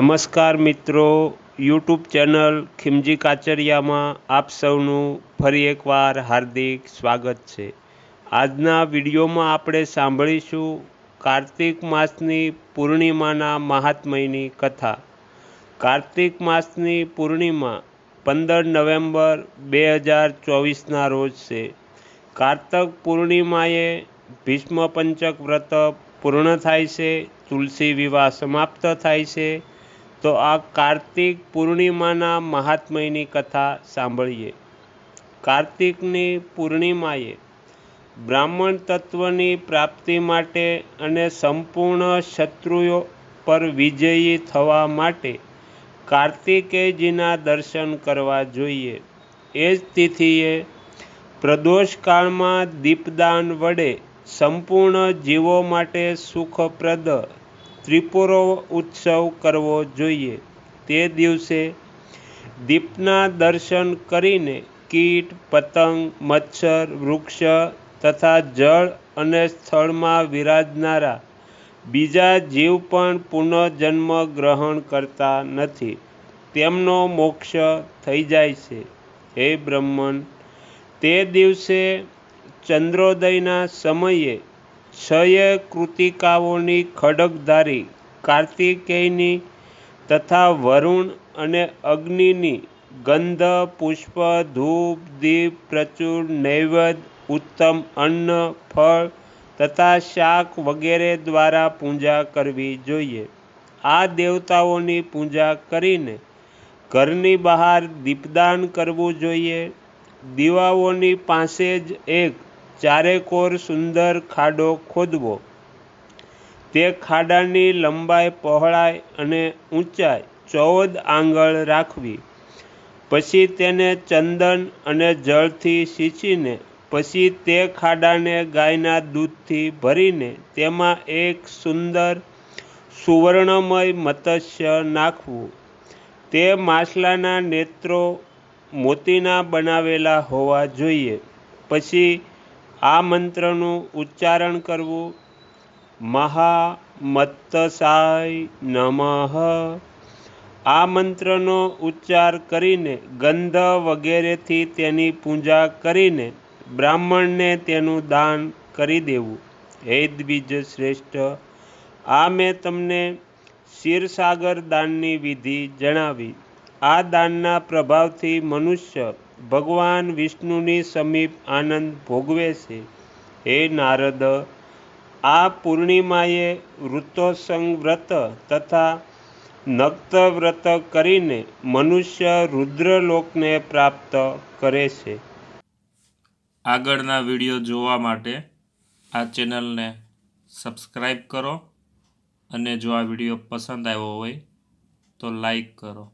નમસ્કાર મિત્રો YouTube channel Khimji કાચરિયામાં આપ સૌનું ફરી એકવાર હાર્દિક સ્વાગત છે. આજના વિડીયોમાં આપણે સાંભળીશું કાર્તિક માસની પૂર્ણિમાના મહાત્મયની કથા. કાર્તિક માસની પૂર્ણિમા પંદર નવેમ્બર બે હજાર ચોવીસના રોજ છે. કાર્તક પૂર્ણિમાએ ભીષ્મ પંચક વ્રત પૂર્ણ થાય છે, તુલસી વિવાહ સમાપ્ત થાય છે તો આ કાર્તિક પૂર્ણિમાના મહાત્મયની કથા સાંભળીએ. કાર્તિકની પૂર્ણિમાએ બ્રાહ્મણ તત્વની પ્રાપ્તિ માટે અને સંપૂર્ણ શત્રુઓ પર વિજયી થવા માટે કાર્તિકેયજીના દર્શન કરવા જોઈએ. એ જ તિથિએ પ્રદોષકાળમાં દીપદાન વડે સંપૂર્ણ જીવો માટે સુખપ્રદ ત્રિપુરો ઉત્સવ કરવો જોઈએ. તે દિવસે દીપના દર્શન કરીને કીટ, પતંગ, મચ્છર, વૃક્ષ તથા જળ અને સ્થળમાં વિરાજનારા બીજા જીવ પણ પુનઃજન્મ ગ્રહણ કરતા નથી. તેમનો મોક્ષ થઈ જાય છે. હે બ્રહ્મન, તે દિવસે ચંદ્રોદયના સમયે છયે કૃતિકાઓની ખડગધારી કાર્તિકેયની તથા વરુણ અને અગ્નિની ગંધ, પુષ્પ, ધૂપ, દીપ, પ્રચુર, નૈવેદ્ય, ઉત્તમ અન્ન, ફળ તથા શાક વગેરે દ્વારા પૂજા કરવી જોઈએ. આ દેવતાઓની પૂજા કરીને ઘરની બહાર દીપદાન કરવું જોઈએ. દીવાઓની પાસે જ એક ચારેકોર સુંદર ખાડો ખોદવો. તે ખાડાની લંબાઈ પહોળાઈ અને ઊંચાઈ ચૌદ આંગળ રાખવી. પછી તેને ચંદન અને જળથી સિંચીને પછી તે ખાડાને ગાયના દૂધથી ભરીને તેમાં એક સુંદર સુવર્ણમય મત્સ્ય નાખવું. તે માછલાના નેત્રો મોતીના બનાવેલા હોવા જોઈએ. પછી આ મંત્રનું ઉચ્ચારણ કરવું મહા મત્તસાય નમઃ. આ મંત્રનો ઉચ્ચાર કરીને, ગંધ વગેરેથી તેની પૂજા કરીને, બ્રાહ્મણને તેનું દાન કરી દેવું. હે દ્વિજ શ્રેષ્ઠ, આ મેં તમને ક્ષીરસાગર દાનની વિધિ જણાવી. આ દાનના પ્રભાવથી મનુષ્ય ભગવાન વિષ્ણુની સમીપ આનંદ ભોગવે છે. હે નારદ, આ પૂર્ણિમાએ વૃત્તોસંગ વ્રત તથા નક્ત વ્રત કરીને મનુષ્ય રુદ્રલોકને પ્રાપ્ત કરે છે. આગળના વીડિયો જોવા માટે આ ચેનલને સબસ્ક્રાઈબ કરો અને જો આ વીડિયો પસંદ આવ્યો હોય તો લાઈક કરો.